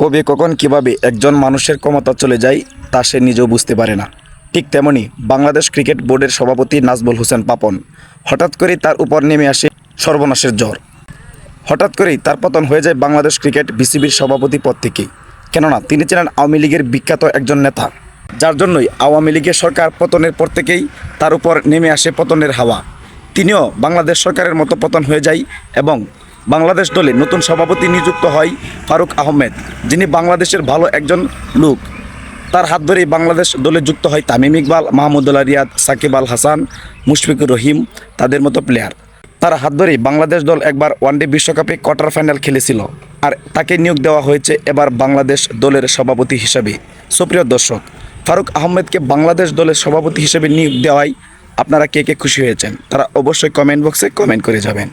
কবে কখন কীভাবে একজন মানুষের ক্ষমতা চলে যায় তা সে নিজেও বুঝতে পারে না। ঠিক তেমনি বাংলাদেশ ক্রিকেট বোর্ডের সভাপতি নাজবুল হোসেন পাপন হঠাৎ করেই তার উপর নেমে আসে সর্বনাশের জ্বর। হঠাৎ করেই তার পতন হয়ে যায় বাংলাদেশ ক্রিকেট বিসিবির সভাপতি পদ থেকে। কেননা তিনি ছিলেন আওয়ামী লীগের বিখ্যাত একজন নেতা। যার জন্যই আওয়ামী লীগের সরকার পতনের পর থেকেই তার উপর নেমে আসে পতনের হাওয়া। তিনিও বাংলাদেশ সরকারের মতো পতন হয়ে যায় এবং বাংলাদেশ দলে নতুন সভাপতি নিযুক্ত হয় ফারুক আহমেদ, যিনি বাংলাদেশের ভালো একজন লোক। তার হাত ধরেই বাংলাদেশ দলে যুক্ত হয় তামিম ইকবাল মাহমুদুল্লাহ রিয়াদ সাকিব আল হাসান, মুশফিকুর রহিম তাদের মতো প্লেয়ার তার হাত ধরেই বাংলাদেশ দল একবার ওয়ানডে বিশ্বকাপে কোয়ার্টার ফাইনাল খেলেছিল আর তাকে নিয়োগ দেওয়া হয়েছে এবার বাংলাদেশ দলের সভাপতি হিসেবে। সুপ্রিয় দর্শক, ফারুক আহমেদকে বাংলাদেশ দলের সভাপতি হিসেবে নিয়োগ দেওয়ায় আপনারা কে কে খুশি হয়েছেন? তারা অবশ্যই কমেন্ট বক্সে কমেন্ট করে যাবেন।